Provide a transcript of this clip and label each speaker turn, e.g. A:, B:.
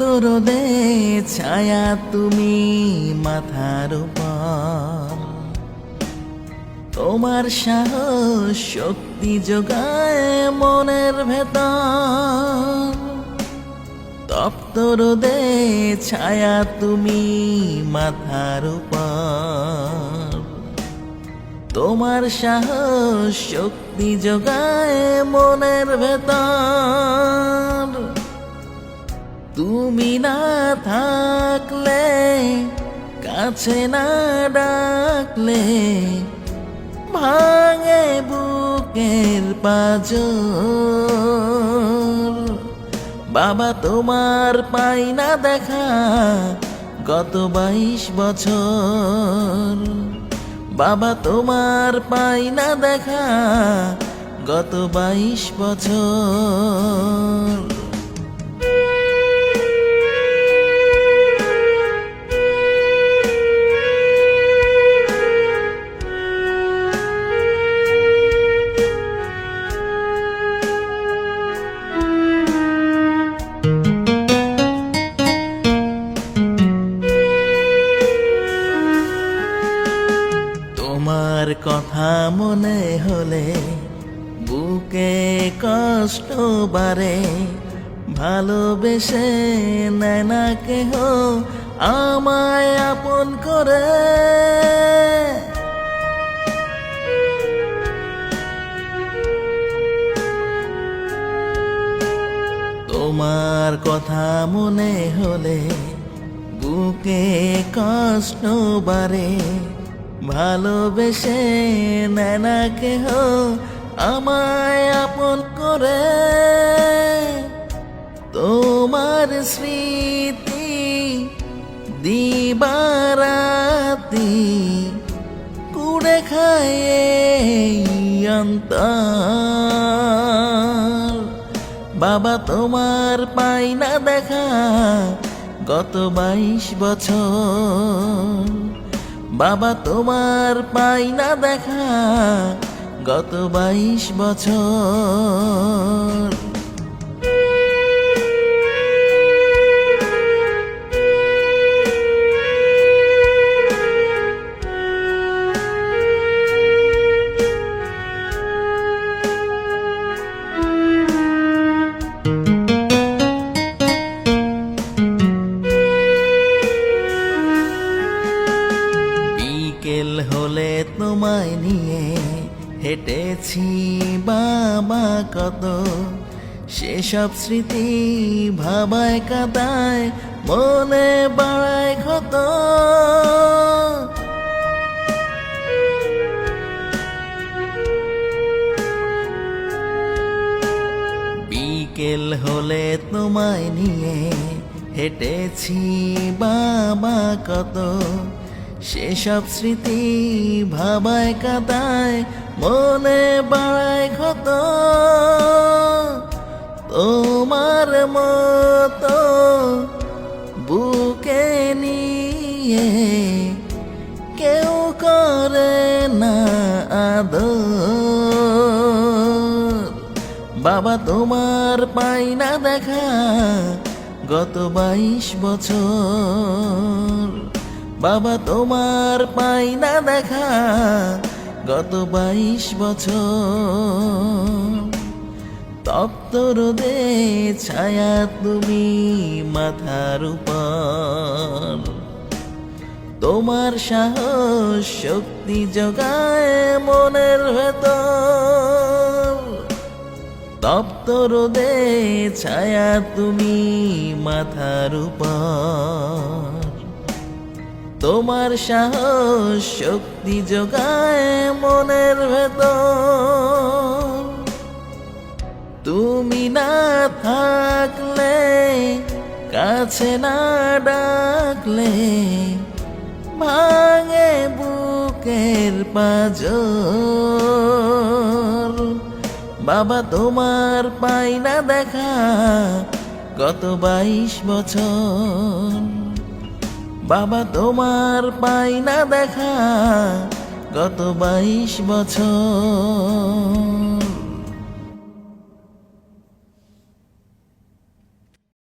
A: রোদে ছায়া তুমি মাথার উপর। তোমার সাহস শক্তি যোগায় মনের ভেতর। তপ্ত রোদে ছায়া তুমি মাথার উপর। তোমার সাহস শক্তি যোগায় মনের ভেতর। তুমি না থাকলে, কাছে না ডাকলে, ভাঙে বুকের পাজর। বাবা তোমার পাই না দেখা গত বাইশ বছর। বাবা তোমার পাই না দেখা গত বাইশ বছর। তোমার কথা মনে হলে বুকে কষ্ট বারে ভালোবেসে নেয় না কেহ, আমায় আপন করে। তোমার কথা মনে হলে বুকে কষ্ট বারে ভালোবেসে নেয় না কেহ, আমায় আপন করে। তোমার স্মৃতি দিবারাতি কুড়ে খায় অন্তর। বাবা তোমার পাই না দেখা গত বাইশ বছর। বাবা তোমার পাই না দেখা গত বাইশ বছর। হেঁটেছি বাবা কত? সেসব স্মৃতি ভাবায় কাদায়, মনে বাড়ায় ক্ষত। বিকেল হলে তোমায় নিয়ে হেঁটেছি বাবা কত? সেসব স্মৃতি ভাবায় কাদায় মনে বাড়ায় ক্ষত। তোমার মতো বুকে নিয়ে কেউ করে না আদর। বাবা, তোমার পাই না দেখা গত বাইশ বছর। বাবা, তোমার পাই না দেখা গত বাইশ বছর তপ্ত রোদে ছায়া তুমি মাথার উপর। তোমার সাহস শক্তি যোগায় মনের ভেতর। তপ্ত রোদে ছায়া তুমি মাথার উপর। তোমার সাহস শক্তি যোগায় মনের ভেতর। তুমি না থাকলে, কাছে না ডাকলে, ভাঙে বুকের পাজর। বাবা, তোমার পাই না দেখা গত বাইশ বছর। বাবা তোমার পাই না দেখা গত বাইশ বছর।